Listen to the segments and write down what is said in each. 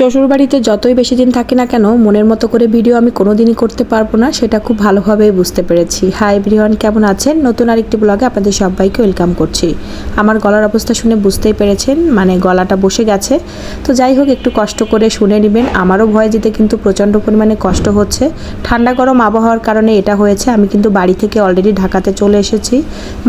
শ্বশুরবাড়িতে যতই বেশি দিন থাকি না কেন, মনের মতো করে ভিডিও আমি কোনোদিনই করতে পারব না, সেটা খুব ভালোভাবেই বুঝতে পেরেছি। হাই এভরিওয়ান, কেমন আছেন? নতুন আরেকটি ব্লগে আপনাদের সবাইকে ওয়েলকাম করছি। আমার গলার অবস্থা শুনে বুঝতেই পেরেছেন মানে গলাটা বসে গেছে। তো যাই হোক, একটু কষ্ট করে শুনে নেবেন। আমারও ভয় যেতে কিন্তু প্রচণ্ড পরিমাণে কষ্ট হচ্ছে। ঠান্ডা গরম আবহাওয়ার কারণে এটা হয়েছে। আমি কিন্তু বাড়ি থেকে অলরেডি ঢাকাতে চলে এসেছি।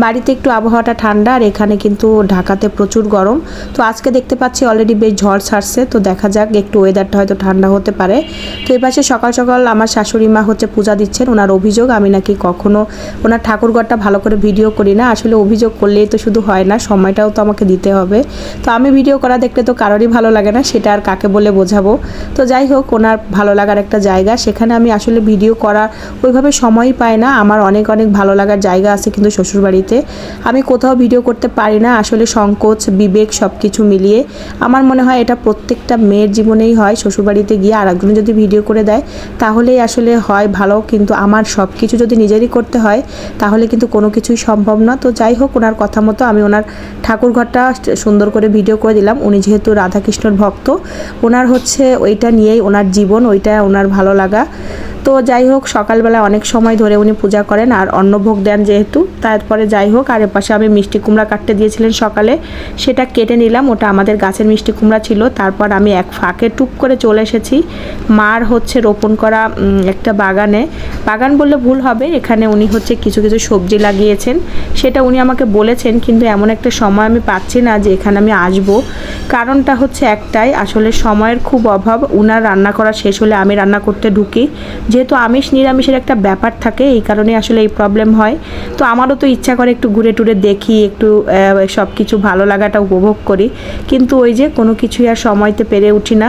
বাড়িতে একটু আবহাওয়াটা ঠান্ডা, আর এখানে কিন্তু ঢাকাতে প্রচুর গরম। তো আজকে দেখতে পাচ্ছি অলরেডি বেশ ঝড় ছাড়ছে। তো দেখা যাক একটু ওয়েদারটা হয়তো ঠান্ডা হতে পারে। তো এই পাশে সকাল সকাল আমার শাশুড়ি মা হচ্ছে পূজা দিচ্ছেন, ওনার অভিযোগ। আমি নাকি কখনো ওনার ঠাকুরঘরটা ভালো করে ভিডিও করি না। আসলে অভিযোগ করলেই তো শুধু হয় না, সময়টাও তো আমাকে দিতে হবে। তো আমি ভিডিও করা দেখলে তো কারোরই ভালো লাগে না, সেটা আর কাকে বলে বোঝাবো। তো যাই হোক, ওনার ভালো লাগার একটা জায়গা। সেখানে আমি আসলে ভিডিও করা ওইভাবে সময়ই পাই না। আমার অনেক অনেক ভালো লাগার জায়গা আছে কিন্তু শ্বশুরবাড়িতে। আমি কোথাও ভিডিও করতে পারি না। আসলে সংকোচ, বিবেক সব কিছু মিলিয়ে। আমার মনে হয় এটা প্রত্যেকটা মেয়ের জীবনেই হয় শ্বশুরবাড়িতে গিয়ে আর একজন যদি ভিডিও করে দেয়, তাহলেই আসলে হয় ভালো। কিন্তু আমার সব কিছু যদি নিজেরই করতে হয়, তাহলে কিন্তু কোনো কিছুই সম্ভব না। তো যাই হোক, ওনার কথা মতো আমি ওনার ঠাকুর ঘরটা সুন্দর করে ভিডিও করে দিলাম। উনি যেহেতু রাধাকৃষ্ণর ভক্ত, ওনার হচ্ছে ওইটা নিয়েই ওনার জীবন, ওইটা ওনার ভালো লাগা। তো যাই হোক, সকালবেলা অনেক সময় ধরে উনি পূজা করেন আর অন্নভোগ দেন যেহেতু। তারপরে যাই হোক, আর এপাশে আমি মিষ্টি কুমড়া কাটতে দিয়েছিলেন সকালে। সেটা কেটে নিলাম, ওটা আমাদের গাছের মিষ্টি কুমড়া ছিল। তারপর আমি এক ফাঁকে টুক করে চলে এসেছি। মার হচ্ছে রোপণ করা একটা বাগানে। বাগান বললে ভুল হবে, এখানে উনি হচ্ছে কিছু কিছু সবজি লাগিয়েছেন। সেটা উনি আমাকে বলেছেন, কিন্তু এমন একটা সময় আমি পাচ্ছি না যে এখানে আমি আসব। কারণটা হচ্ছে একটাই, আসলে সময়ের খুব অভাব, উনার রান্না করা শেষ হলে আমি রান্না করতে ঢুকি। যেহেতু আমিষ নিরামিষের একটা ব্যাপার থাকে, এই কারণে আসলে এই প্রবলেম হয়। তো আমারও তো ইচ্ছা করে একটু ঘুরে টুরে দেখি, একটু সব কিছু ভালো লাগাটা উপভোগ করি। কিন্তু ওই যে কোনো কিছুই আর সময়তে পেরে উঠি না।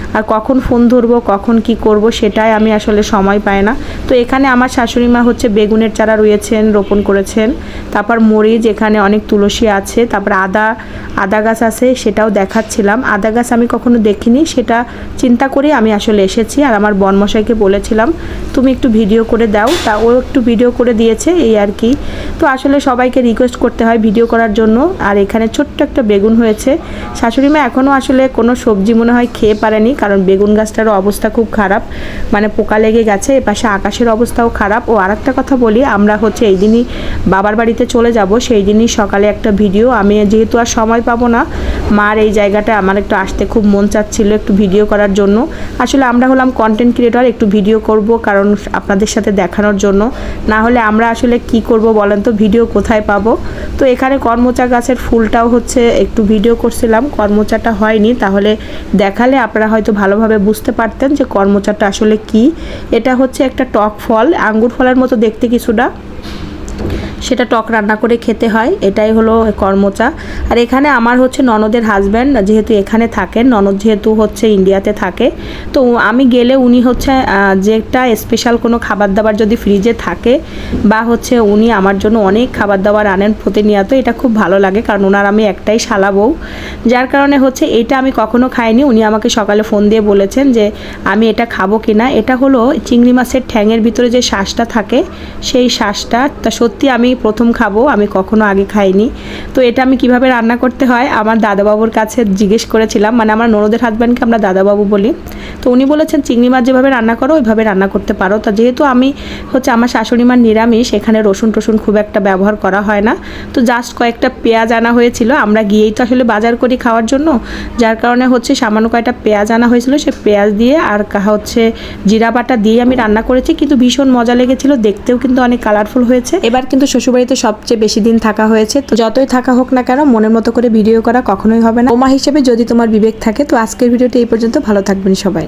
আর কখন ফোন ধরবো, কখন কি করব, সেটাই আমি আসলে সময় পাই না। তো এখানে আমার শাশুড়ি মা হচ্ছে বেগুনের চারা রয়েছেন রোপণ করেছেন। তারপর মরিচ, এখানে অনেক তুলসী আছে। তারপর আদা আদা গাছ আছে, সেটাও দেখাচ্ছিলাম। আদা গাছ আমি কখনো দেখিনি, সেটা চিন্তা করে আমি আসলে এসেছি। আর আমার বনমশাইকে বলেছিলাম, তুমি একটু ভিডিও করে দাও। তা ও একটু ভিডিও করে দিয়েছে, এই আর কি। তো আসলে সবাইকে রিকোয়েস্ট করতে হয় ভিডিও করার জন্য। আর এখানে ছোট্ট একটা বেগুন হয়েছে। শাশুড়ি মা এখনও আসলে কোনো সবজি মনে হয় খেয়ে পারেনি। কারণ বেগুন গাছটারও অবস্থা খুব খারাপ মানে পোকা লেগে গেছে, এপাশে আকাশের অবস্থাও খারাপ। ও আরেকটা কথা বলি, আমরা হচ্ছে এই দিনই বাবার বাড়িতে চলে যাব, সেই দিনই সকালে একটা ভিডিও। আমি যেহেতু আর সময় পাবো না মার এই জায়গাটা আমার একটু আসতে খুব মন চাচ্ছিল একটু ভিডিও করার জন্য। আসলে আমরা হলাম কন্টেন্ট ক্রিয়েটর একটু ভিডিও করব কারণ আপনাদের সাথে দেখানোর জন্য। না হলে আমরা আসলে কি করব বলেন তো ভিডিও কোথায় পাবো? তো এখানে কর্মচা গাছের ফুলটাও হচ্ছে একটু ভিডিও করছিলাম, কর্মচাটা হয়নি। তাহলে দেখালে আপনারা হয়তো ভালোভাবে বুঝতে পারতেন যে কর্মচাটা আসলে কি। এটা হচ্ছে একটা টক ফল, আঙ্গুর ফলের মতো দেখতে কিছুটা। সেটা টক রান্না করে খেতে হয়, এটাই হলো কর্মচা। আর এখানে আমার হচ্ছে ননদের হাজব্যান্ড যেহেতু এখানে থাকেন, ননদ যেহেতু হচ্ছে ইন্ডিয়াতে থাকে। তো আমি গেলে উনি হচ্ছে যেটা স্পেশাল কোনো খাবার দাবার যদি ফ্রিজে থাকে বা হচ্ছে উনি আমার জন্য অনেক খাবার দাবার আনেন প্রতিনিয়ত, এটা খুব ভালো লাগে কারণ ওনার আমি একটাই শালা বউ। যার কারণে হচ্ছে এটা আমি কখনো খাইনি, উনি আমাকে সকালে ফোন দিয়ে বলেছেন যে আমি এটা খাব কিনা। এটা হলো চিংড়ি মাছের ঠ্যাঙের ভিতরে যে শ্বাসটা থাকে, সেই শ্বাসটা তা সত্যি আমি প্রথম খাব, আমি কখনো আগে খাইনি। তো এটা আমি কীভাবে রান্না করতে হয়, আমার দাদাবাবুর কাছে জিজ্ঞেস করেছিলাম মানে আমার ননদের হাজব্যান্ডকে আমরা দাদাবাবু বলি। তো উনি বলেছেন, চিংড়ি মাছ যেভাবে রান্না করো, ওইভাবে রান্না করতে পারো। তা যেহেতু আমি হচ্ছে আমার শাশুড়ি মার নিরামিষ, এখানে রসুন টসুন খুব একটা ব্যবহার করা হয় না। তো জাস্ট কয়েকটা পেঁয়াজ আনা হয়েছিল। আমরা গিয়েই তো আসলে বাজার করি খাওয়ার জন্য। যার কারণে হচ্ছে সামান্য কয়েকটা পেঁয়াজ আনা হয়েছিল। সে পেঁয়াজ দিয়ে আর হচ্ছে জিরা বাটা দিয়ে আমি রান্না করেছি। কিন্তু ভীষণ মজা লেগেছিল। দেখতেও কিন্তু অনেক কালারফুল হয়েছে। এবার কিন্তু শ্বশুরবাড়িতে সবচেয়ে বেশি দিন থাকা হয়েছে। তো যতই থাকা হোক না কেন, মনের মতো করে ভিডিও করা কখনোই হবে না। ওমা হিসেবে যদি তোমার বিবেক থাকে, তো আজকের ভিডিওটি এই পর্যন্ত। ভালো থাকবেন সবাই।